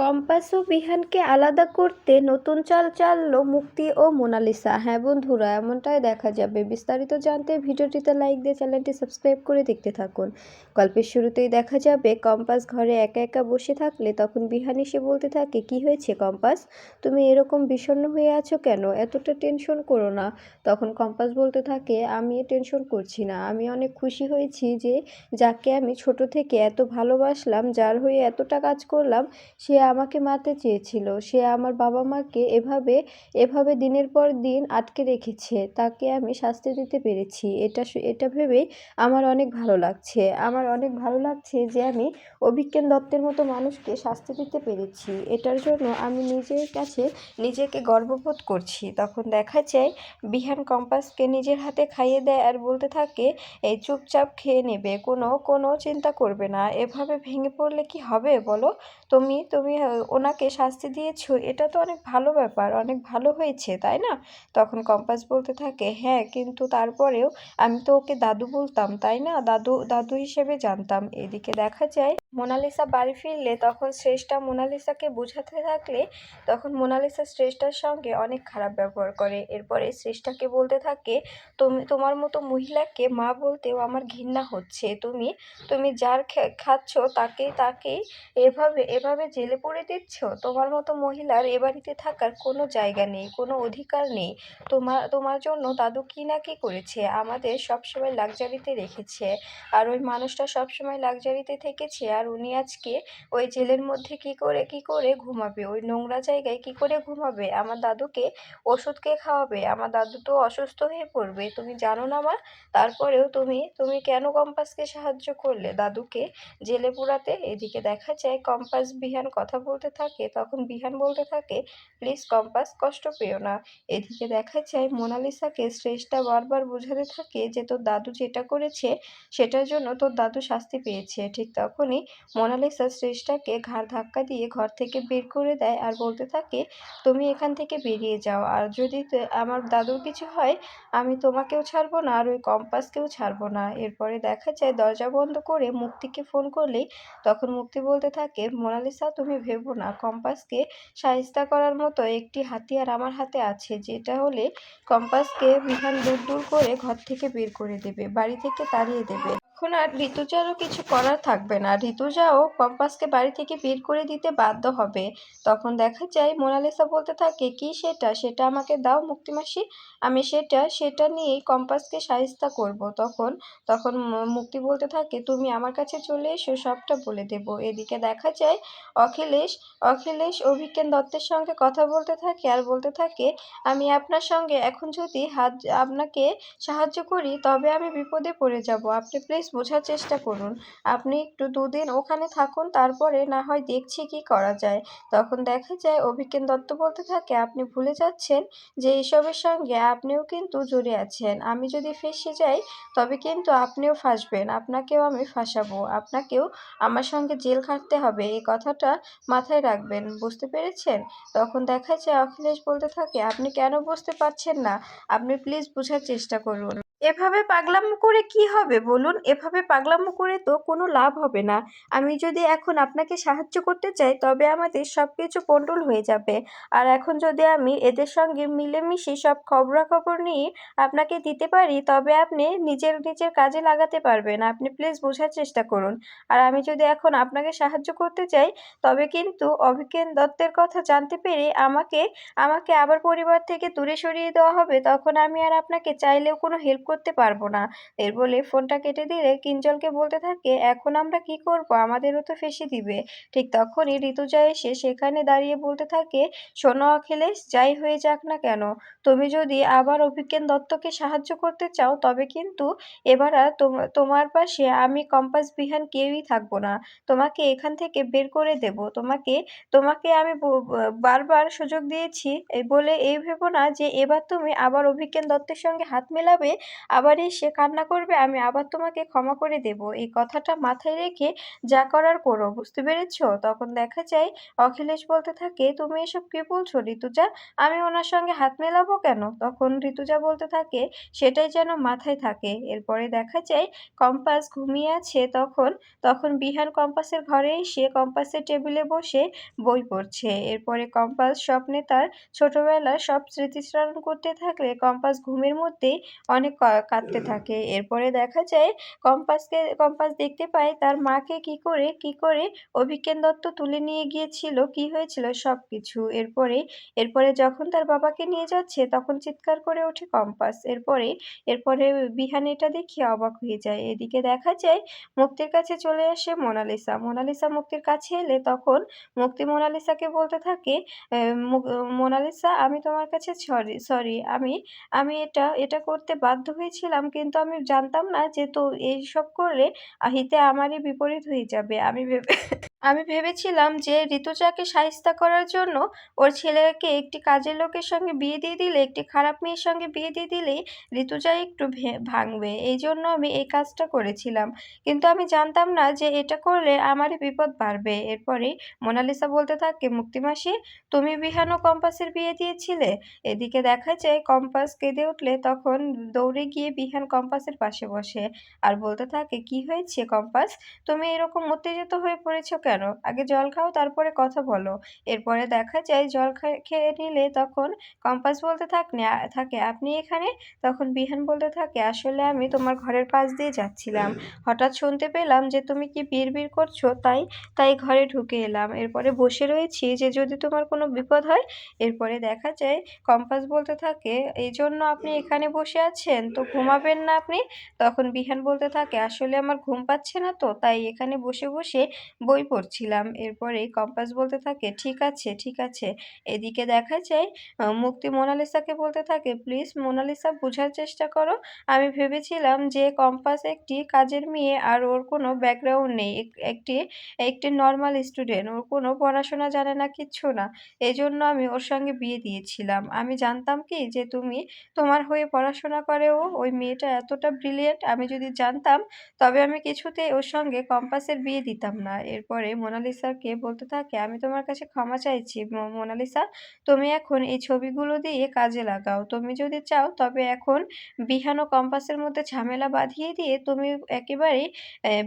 Compass ও বিহানকে আলাদা করতে নতুন চাল চাললো মুক্তি ও মোনালিসা। হ্যাঁ বন্ধুরা, এমনটাই দেখা যাবে। বিস্তারিত জানতে ভিডিওটিতে লাইক দিয়ে চ্যানেলটি সাবস্ক্রাইব করে দেখতে থাকুন। গল্পের শুরুতেই দেখা যাবে, কম্পাস ঘরে একা একা বসে থাকলে তখন বিহান এসে বলতে থাকে, কি হয়েছে কম্পাস? তুমি এরকম বিষণ্ণ হয়ে আছো কেন? এতটা টেনশন করো না। তখন কম্পাস বলতে থাকে, আমি টেনশন করছি না। আমি অনেক খুশি হয়েছি যে যাকে আমি ছোট থেকে এত ভালোবাসলাম, যার হয়ে এতটা কাজ করলাম, সে আমাকে মারতে চেয়েছিল। সে আমার বাবা মাকে এভাবে এভাবে দিনের পর দিন আটকে রেখেছে। তাকে আমি শাস্তি দিতে পেরেছি। এটা এটা ভেবেই আমার অনেক ভালো লাগছে। আমার অনেক ভালো লাগছে যে আমি অভিজ্ঞান দত্তের মতো মানুষকে শাস্তি দিতে পেরেছি। এটার জন্য আমি নিজের কাছে নিজেকে গর্ববোধ করছি। তখন দেখা যায়, বিহান কম্পাসকে নিজের হাতে খাইয়ে দেয় আর বলতে থাকে, এই চুপচাপ খেয়ে নেবে। কোনো কোনো চিন্তা করবে না। এভাবে ভেঙে পড়লে কি হবে বলো? তুমি তুমি ওনাকে শাস্তি দিয়েছ, এটা তো অনেক ভালো ব্যাপার, অনেক ভালো হয়েছে, তাই না? তখন কম্পাস বলতে থাকে হ্যাঁ কিন্তু তারপরেও আমি তো ওকে দাদু বলতাম, তাই না? দাদু দাদু হিসেবে জানতাম। এদিকে দেখা যায়, মোনালিসা বাড়ি ফিরলে তখন শ্রেষ্ঠা মোনালিসাকে বোঝাতে থাকলে তখন মোনালিসা শ্রেষ্ঠার সঙ্গে অনেক খারাপ ব্যবহার করে। এরপরে শ্রেষ্ঠাকে বলতে থাকে, তুমি, তোমার মতো মহিলাকে মা বলতেও আমার ঘৃণা হচ্ছে। তুমি তুমি যার খাচ্ছ তাকে তাকেই এভাবে এভাবে জেলে পুরে দিচ্ছ, তোমার মতো মহিলার এ বাড়িতে থাকার কোনো জায়গা নেই, কোনো অধিকার নেই। তোমার তোমার জন্য দাদু কি না কি করেছে, আমাদের সবসময় লাক্সারিতে রেখেছে। আর ওই মানুষটা সবসময় লাক্সারিতে থেকেছে, আর উনি আজকে ওই জেলের মধ্যে কি করে কি করে ঘুমাবে? ওই নোংরা জায়গায় কি করে ঘুমাবে? আমার দাদুকে ওষুধ কে খাওয়াবে? আমার দাদু তো অসুস্থ হয়ে পড়বে, তুমি জানো না মা? তারপরেও তুমি তুমি কেন কম্পাসকে সাহায্য করলে? দাদুকে জেলে পুরাতে এদিকে দেখা যায় কম্পাস বিহান কথা বলতে থাকে, তখন বিহান বলতে থাকে, প্লিজ কম্পাস, কষ্ট পেও না। এদিকে দেখা যায়, মোনালিসাকে শ্রেষ্ঠা বারবার বোঝাতে থাকে যে, তোর দাদু যেটা করেছে, সেটার জন্য তোর দাদু শাস্তি পেয়েছে। ঠিক তখনই মোনালিসা শ্রেষ্ঠাকে ঘাড় ধাক্কা দিয়ে ঘর থেকে বের করে দেয় আর বলতে থাকে, তুমি এখান থেকে বেরিয়ে যাও। আর যদি আমার দাদুর কিছু হয়, আমি তোমাকেও ছাড়বো না আর ওই কম্পাসকেও ছাড়বো না। এরপরে দেখা যায়, দরজা বন্ধ করে মুক্তিকে ফোন করলেই তখন মুক্তি বলতে থাকে, মোনালিসা তুমি ভেবো না। কম্পাসকে সাহিস্তা করার মতো একটি হাতিয়ার আমার হাতে আছে, যেটা হলে কম্পাসকে বিহান দূর দূর করে ঘর থেকে বের করে দেবে, বাড়ি থেকে তাড়িয়ে দেবে। এখন আর ঋতুজারও কিছু করার থাকবে না। ঋতুজাও কম্পাসকে বাড়ি থেকে বের করে দিতে বাধ্য হবে। তখন দেখা যায়, মোনালিসা বলতে থাকে, কি সেটা? সেটা আমাকে দাও মুক্তিমাসি। আমি সেটা সেটা নিয়েই কম্পাসকে সাহিস্তা করব। তখন তখন মুক্তি বলতে থাকে, তুমি আমার কাছে চলে এসো, সবটা বলে দেব। এদিকে দেখা যায়, অখিলেশ অখিলেশ অভিজ্ঞান দত্তের সঙ্গে কথা বলতে থাকে আর বলতে থাকে, আমি আপনার সঙ্গে এখন যদি হাত, আপনাকে সাহায্য করি, তবে আমি বিপদে পড়ে যাব। আপনি প্লিজ বোঝার চেষ্টা করুন। আপনি একটু দুদিন ওখানে থাকুন, তারপরে না হয় দেখছি কি করা যায়। তখন দেখা যায়, অভিজ্ঞান দত্ত বলতে থাকে, আপনি ভুলে যাচ্ছেন যে এসবের সঙ্গে আপনিও কিন্তু জড়ে আছেন। আমি যদি ফেঁসে যাই, তবে কিন্তু আপনিও ফাঁসবেন। আপনাকেও আমি ফাঁসাবো। আপনাকেও আমার সঙ্গে জেল খাটতে হবে। এই কথাটা মাথায় রাখবেন। বুঝতে পেরেছেন? তখন দেখা যায়, অখিলেশ বলতে থাকে, আপনি কেন বুঝতে পারছেন না? আপনি প্লিজ বোঝার চেষ্টা করুন। এভাবে পাগলামো করে কি হবে বলুন? এভাবে পাগলামো করে তো কোনো লাভ হবে না। আমি যদি এখন আপনাকে সাহায্য করতে চাই, তবে আমাদের সব কিছু পণ্ডল হয়ে যাবে। আর এখন যদি আমি এদের সঙ্গে মিলেমিশে সব খবরাখবর নিয়ে আপনাকে দিতে পারি, তবে আপনি নিজের নিজের কাজে লাগাতে পারবেন। আপনি প্লিজ বোঝার চেষ্টা করুন। আর আমি যদি এখন আপনাকে সাহায্য করতে চাই, তবে কিন্তু অভিজ্ঞান দত্তের কথা জানতে পেরে আমাকে আমাকে আবার পরিবার থেকে দূরে সরিয়ে দেওয়া হবে। তখন আমি আর আপনাকে চাইলেও কোনো হেল্প করতে পারব না। এর বলে ফোনটা কেটে দিলে কিঞ্জলকে বলতে থাকে, এখন আমরা কি করব? আমাদেরও তো ফেঁসে দিবে। ঠিক তখনই ঋতুজা এসে সেখানে দাঁড়িয়ে বলতে থাকে, শোনো অখিলেশ, যাই হয়ে যাক না কেন, তুমি যদি আবার অভিজ্ঞান দত্তকে সাহায্য করতে চাও, তবে কিন্তু এবার আর তোমার পাশে আমি কম্পাস বিহান কেউই থাকব না। তোমাকে এখান থেকে বের করে দেব। তোমাকে তোমাকে আমি বারবার সুযোগ দিয়েছি। বলে এই ভেবো না যে এবার তুমি আবার অভিজ্ঞান দত্তের সঙ্গে হাত মেলাবে আবার এসে কান্না করবে, আমি আবার তোমাকে ক্ষমা করে দেব। এই কথাটা মাথায় রেখে যা করার করো, বুঝতে পেরেছ? তখন দেখা যায় অখিলেশ বলতে থাকে, তুমি এসব কি বলছো, ঋতুজা? আমি ওনার সঙ্গে হাত মেলাবো কেন? তখন ঋতুজা বলতে থাকে, সেটাই যেন মাথায় থাকে। এরপরে দেখা যায় কম্পাস ঘুমিয়ে আছে, তখন তখন বিহান কম্পাসের ঘরে এসে কম্পাসের টেবিলে বসে বই পড়ছে। এরপরে কম্পাস স্বপ্নে তার ছোটবেলার সব স্মৃতিচারণ করতে থাকলে কম্পাস ঘুমের মধ্যেই অনেক কাঁদতে থাকে। এরপরে দেখা যায়, কম্পাসকে, কম্পাস দেখতে পায় তার মাকে কি করে কি করে অভিজ্ঞান দত্ত তুলে নিয়ে গিয়েছিল, কি হয়েছিল সব কিছু এরপরে এরপরে যখন তার বাবাকে নিয়ে যাচ্ছে, তখন চিৎকার করে ওঠে কম্পাস। এরপরে এরপরে বিহান এটা দেখে অবাক হয়ে যায়। এদিকে দেখা যায়, মুক্তির কাছে চলে আসে মোনালিসা। মোনালিসা মুক্তির কাছে এলে তখন মুক্তি মোনালিসাকে বলতে থাকে মোনালিসা, আমি তোমার কাছে সরি সরি, আমি আমি এটা এটা করতে বাধ্য হয়েছিলাম কিন্তু আমি জানতাম না যে তো এইসব করলে হিতে আমারই বিপরীত হয়ে যাবে। আমি ভেবে আমি ভেবেছিলাম যে ঋতুজাকে সাহিস্তা করার জন্য ওর ছেলেকে একটি কাজের লোকের সঙ্গে বিয়ে দিয়ে দিলে, একটি খারাপ মেয়ের সঙ্গে বিয়ে দিয়ে দিলেই ঋতুজা একটু ভাঙবে। এই জন্য আমি এই কাজটা করেছিলাম। কিন্তু আমি জানতাম না যে এটা করলে আমারই বিপদ বাড়বে। এরপরে মোনালিসা বলতে থাকে, মুক্তিমাসি, তুমি বিহান কম্পাসের বিয়ে দিয়েছিলে? এদিকে দেখা যায়, কম্পাস কেঁদে উঠলে তখন দৌড়ে গিয়ে বিহান কম্পাসের পাশে বসে। আর বলতে থাকে, কি হয়েছে কম্পাস? তুমি এরকম উত্তেজিত হয়ে পড়েছো আগে জল খাও তারপরে কথা বলো। এরপরে দেখা যায় জল খেয়ে নিলে তখন কম্পাস বলতে থাকনে থাকে। আপনি এখানে? তখন বিহান বলতে থাকে আসলে আমি তোমার ঘরের পাশ দিয়ে যাচ্ছিলাম। হঠাৎ শুনতে পেলাম যে তুমি কি বিড় করছ তাই তাই ঘরে ঢুকে এলাম। এরপরে বসে রয়েছি যে যদি তোমার কোনো বিপদ হয় এরপরে দেখা যায় কম্পাস বলতে থাকে এই জন্য আপনি এখানে বসে আছেন? তো ঘুমাবেন না আপনি? তখন বিহান বলতে থাকে আসলে আমার ঘুম পাচ্ছে না তো তাই এখানে বসে বসে বই পড়ছিলাম এরপরে কম্পাস বলতে থাকে, ঠিক আছে ঠিক আছে। এদিকে দেখা যায় মুক্তি মোনালিসাকে বলতে থাকে, প্লিজ মোনালিসা বোঝার চেষ্টা করো। আমি ভেবেছিলাম যে কম্পাস একটি কাজের মেয়ে আর ওর কোনো ব্যাকগ্রাউন্ড নেই, এক- একটি একটি নর্মাল স্টুডেন্ট, ওর কোনো পড়াশোনা জানে না, কিচ্ছু না। এই জন্য আমি ওর সঙ্গে বিয়ে দিয়েছিলাম। আমি জানতাম কি যে তুমি তোমার হয়ে পড়াশোনা করে ও ওই মেয়েটা এতটা ব্রিলিয়েন্ট আমি যদি জানতাম, তবে আমি কিছুতেই ওর সঙ্গে কম্পাসের বিয়ে দিতাম না। এরপরে মোনালিসাকে বলতে থাকে? আমি তোমার কাছে ক্ষমা চাইছি মোনালিসা। তুমি এখন এই ছবিগুলো দিয়ে কাজে লাগাও। তুমি যদি চাও, তবে এখন বিহান ও কম্পাসের মধ্যে ঝামেলা বাঁধিয়ে দিয়ে তুমি একেবারেই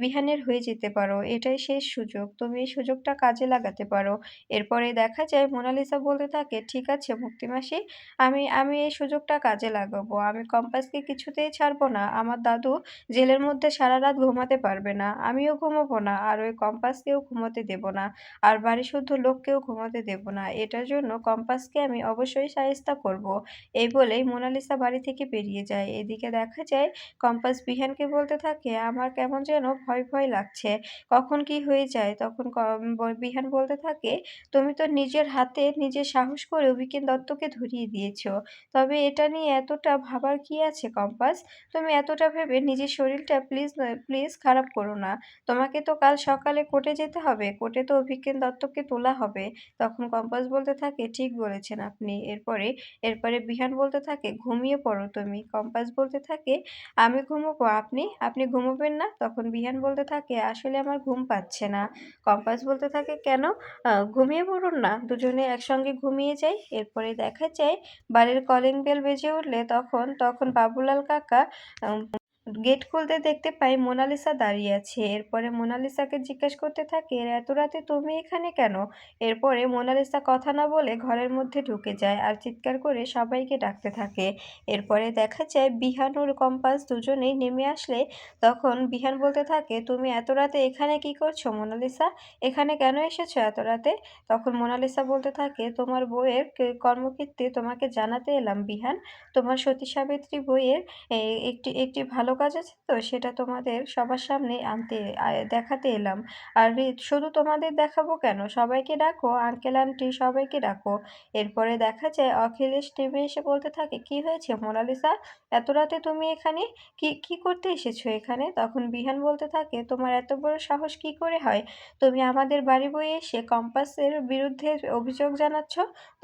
বিহানের হয়ে যেতে পারো। এটাই শেষ সুযোগ। তুমি এই সুযোগটা কাজে লাগাতে পারো। এরপরে দেখা যায়, মোনালিসা বলতে থাকে, ঠিক আছে মুক্তিমাসি আমি আমি এই সুযোগটা কাজে লাগাবো। আমি কম্পাসকে কিছুতেই ছাড়বো না। আমার দাদু জেলের মধ্যে সারা রাত ঘুমাতে পারবে না। আমিও ঘুমাবো না। আর ওই কম্পাসকেও ঘুমোতে দেব না। আর বাড়ি শুদ্ধ লোককেও ঘুমোতে দেব না। এটার জন্য কম্পাসকে আমি অবশ্যই সাহেস্তা করব। এই বলেই মোনালিসা বাড়ি থেকে বেরিয়ে যায়। এদিকে দেখা যায় কম্পাস বিহানকে বলতে থাকে, আমার কেমন যেন ভয় ভয় লাগছে। কখন কি হয়ে যায়? তখন বিহান বলতে থাকে, তুমি তো নিজের হাতে নিজে সাহস করে অভিজ্ঞান দত্তকে ধরিয়ে দিয়েছ। তবে এটা নিয়ে এতটা ভাবার কি আছে কম্পাস? তুমি এতটা ভেবে নিজের শরীরটা প্লিজ প্লিজ খারাপ করো না। তোমাকে তো কাল সকালে কোর্টে যেতে হবে? কোর্টে তো অভিজ্ঞান দত্তকে তোলা হবে। তখন কম্পাস বলতে থাকে, ঠিক বলেছেন আপনি। এরপরে এরপরে বিহান বলতে থাকে, ঘুমিয়ে পড়ো তুমি। কম্পাস বলতে থাকে, আমি ঘুমোবো। আপনি? আপনি ঘুমোবেন না? তখন বিহান বলতে থাকে, আসলে আমার ঘুম পাচ্ছে না। কম্পাস বলতে থাকে, কেন? ঘুমিয়ে পড়ুন না। দুজনে একসঙ্গে ঘুমিয়ে যাই। এরপরে দেখা যায়, বাড়ির কলিং বেল বেজে উঠলে তখন তখন বাবুলাল কাকা গেট খুলতে দেখতে পাই মোনালিসা দাঁড়িয়ে আছে। এরপরে মোনালিসাকে জিজ্ঞেস করতে থাকে, এত রাতে তুমি এখানে কেন? এরপরে মোনালিসা কথা না বলে ঘরের মধ্যে ঢুকে যায় আর চিৎকার করে সবাইকে ডাকতে থাকে। এরপরে দেখা যায় বিহান ও কম্পাস দুজনেই নেমে আসলে। তখন বিহান বলতে থাকে, তুমি এত রাতে এখানে কি করছ মোনালিসা? এখানে কেন এসেছ এত রাতে? তখন মোনালিসা বলতে থাকে, তোমার বইয়ের কে- কর্মকীর্তি তোমাকে জানাতে এলাম বিহান। তোমার সতী সাবিত্রী বইয়ের একটি একটি ভালো কাজ আছে তো, সেটা তোমাদের সবার সামনে আনতে দেখাতে এলাম। আর শুধু তোমাদের দেখাবো কেন? সবাইকে ডাকো আঙ্কেল আন্টি সবাইকে ডাকো। এরপরে দেখা যায় অখিলেশ টিভি এসে বলতে থাকে, কি হয়েছে মোনালিসা? এত রাতে তুমি এখানে? কি কি করতে এসেছ এখানে? তখন বিহান বলতে থাকে, তোমার এত বড় সাহস কি করে হয়? তুমি আমাদের বাড়ি বয়ে এসে কম্পাসের বিরুদ্ধে অভিযোগ জানাচ্ছ?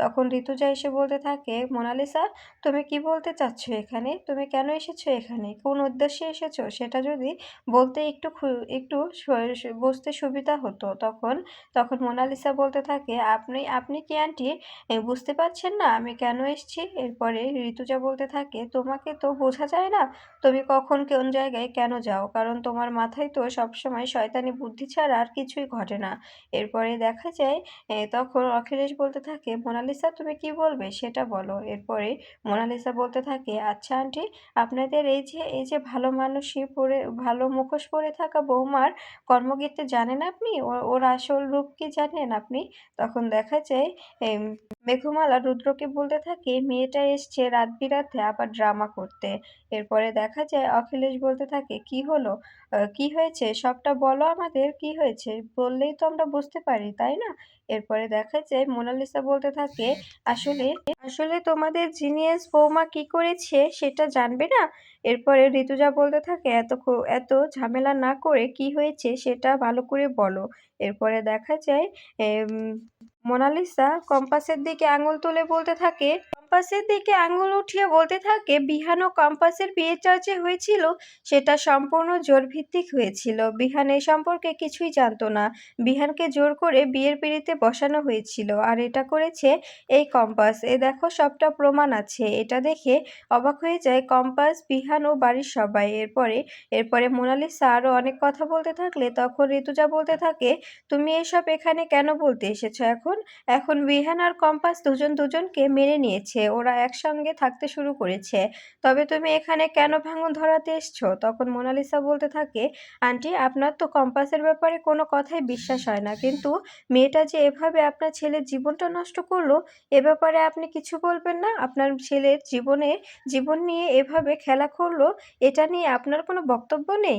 তখন ঋতুজা এসে বলতে থাকে, মোনালিসা, তুমি কি বলতে চাচ্ছ এখানে? তুমি কেন এসেছ এখানে? কোন উদ্দেশ্যে এসেছ, সেটা যদি বলতে একটু একটু বুঝতে সুবিধা হতো তখন তখন মোনালিসা বলতে থাকে, আপনি আপনি কি আন্টি? বুঝতে পারছেন না, আমি কেন এসেছি? এরপরে ঋতুজা বলতে থাকে, তোমাকে তো বোঝা যায় না, তুমি কখন কোন জায়গায় কেন যাও? কারণ তোমার মাথায় তো সবসময় শয়তানি বুদ্ধি ছাড়া আর কিছুই ঘটে না। এরপরে দেখা যায় তখন অখিলেশ বলতে থাকে, মোনালিসা, তুমি কি বলবে? সেটা বলো। এরপরে মোনালিসা বলতে থাকে আচ্ছা আন্টি, আপনাদের এই যে এই যে ভালো মানুষই পরে ভালো মুখোশ পরে থাকা বৌমার কর্মকীর্তি জানেন আপনি? ওর আসল রূপ কি জানেন আপনি? তখন দেখা যায় মেঘমালা রুদ্রকে বলতে থাকে, মেয়েটা এসছে রাত বিরাতে আবার ড্রামা করতে। এরপরে দেখা যায়, অখিলেশ বলতে থাকে, কি হলো? কি হয়েছে? সবটা বলো আমাদের, কি হয়েছে? বললেই তো আমরা বুঝতে পারি, তাই না? এরপরে দেখা যায়, মোনালিসা বলতে থাকে, আসলে আসলে তোমাদের জিনিয়াস বৌমা কি করেছে সেটা জানবে না? এরপরে ঋতুজা বলতে থাকে, এত এত ঝামেলা না করে কি হয়েছে সেটা ভালো করে বলো। এরপরে দেখা যায় মোনালিসা কম্পাসের দিকে আঙুল তুলে বলতে থাকে কম্পাসের দিকে আঙুল উঠিয়ে বলতে থাকে, বিহান ও কম্পাসের বিয়েটা যে হয়েছিল, সেটা সম্পূর্ণ জোর ভিত্তিক হয়েছিল। বিহান এই সম্পর্কে কিছুই জানতো না। বিহানকে জোর করে বিয়ের পিড়িতে বসানো হয়েছিল, আর এটা করেছে এই কম্পাস। এ দেখো, সবটা প্রমাণ আছে। এটা দেখে অবাক হয়ে যায় কম্পাস, বিহান ও বাড়ির সবাই। এরপরে এরপরে মোনালিসা আরও অনেক কথা বলতে থাকলে, তখন ঋতুজা বলতে থাকে, তুমি এসব এখানে কেন বলতে এসেছ এখন? এখন বিহান আর কম্পাস দুজন দুজনকে মেনে নিয়েছে। ওরা একসঙ্গে থাকতে শুরু করেছে। তবে তুমি এখানে কেন ভাঙন ধরাতে এসছো? তখন মোনালিসা বলতে থাকে, আন্টি, আপনার তো কম্পাসের ব্যাপারে কোনো কথাই বিশ্বাস হয় না। কিন্তু মেয়েটা যে এভাবে আপনার ছেলের জীবনটা নষ্ট করল, এ ব্যাপারে আপনি কিছু বলবেন না? আপনার ছেলের জীবনে, জীবন নিয়ে এভাবে খেলা করল, এটা নিয়ে আপনার কোনো বক্তব্য নেই?